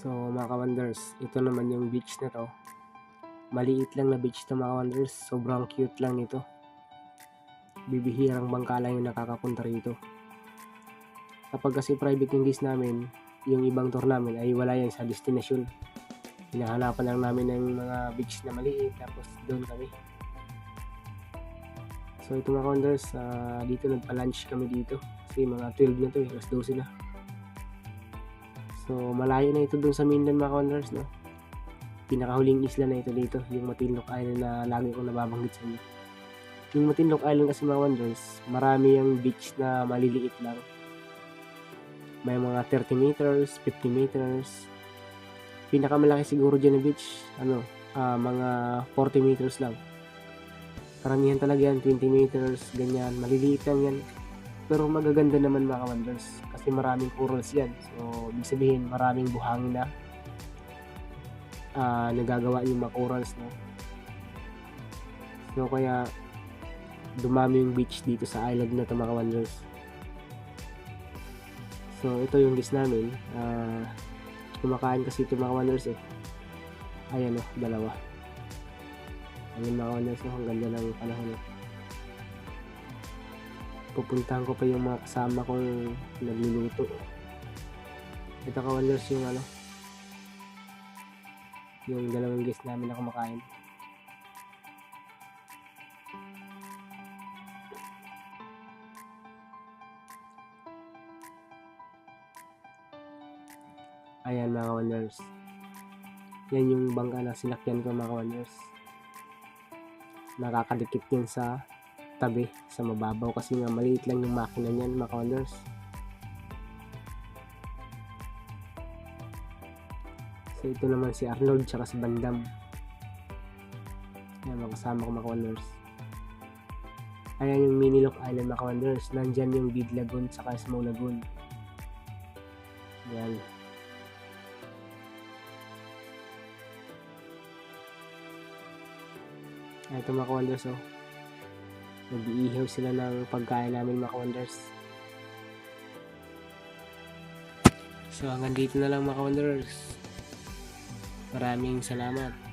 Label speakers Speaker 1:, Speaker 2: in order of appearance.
Speaker 1: So mga ka-wonders, ito naman yung beach na to. Maliit lang na beach to mga wonders. Sobrang cute lang nito. Bibihirang bangka lang yung nakakapunta rito. Kapag kasi private yung guest namin, yung ibang tour namin ay wala yan sa destination. Hinahanapan lang namin ng mga beach na maliit tapos doon kami. So ito mga wonders, ah, dito nagpa-lunch kami dito. Kasi mga 12 na to eh, alas 12 na. So malayo na ito doon sa mainland mga wonders no. Pinakahuling isla na ito dito, yung Matinloc Island na lagi kong nababanggit sa inyo. Yung Matinloc Island kasi mga wonders, marami yung beach na maliliit lang. May mga 30 meters, 50 meters. Pinakamalaki siguro dyan na beach, ano, ah, mga 40 meters lang. Karamihan talaga yan, 20 meters, ganyan. Maliliit lang yan. Pero magaganda naman mga wonders kasi maraming corals yan. So, ibig sabihin maraming buhangin na ah, nagagawa yung mga corals no. So, kaya dumami yung beach dito sa island na to mga wonders. So, ito yung guest namin. Ah, kumakain kasi ito mga wonders eh. Ayan o, dalawa. Ayun mga wonders, oh, ang ganda ng panahon eh. Pupuntahan ko pa yung mga kasama kong nagluluto. Ito ka wonders yung ano, yung dalawang guest namin na kumakain. Ayan mga wonders. Yan yung bangka na sinakyan ko mga wonders. Nakakadikit yan sa tabi sa mababaw kasi nga maliit lang yung makina niyan mga wonders. So ito naman si Arnold tsaka si Bandam. Yan mga kasama ko mga wonders. Ayan yung Mini Lock Island mga wonders. Nandyan yung Big Lagoon tsaka Small Lagoon. Yan. Ay, ito mga wonders oh. Nag-iihaw sila ng pagkain namin mga wonders. So hanggang dito na lang mga wonders. Maraming salamat.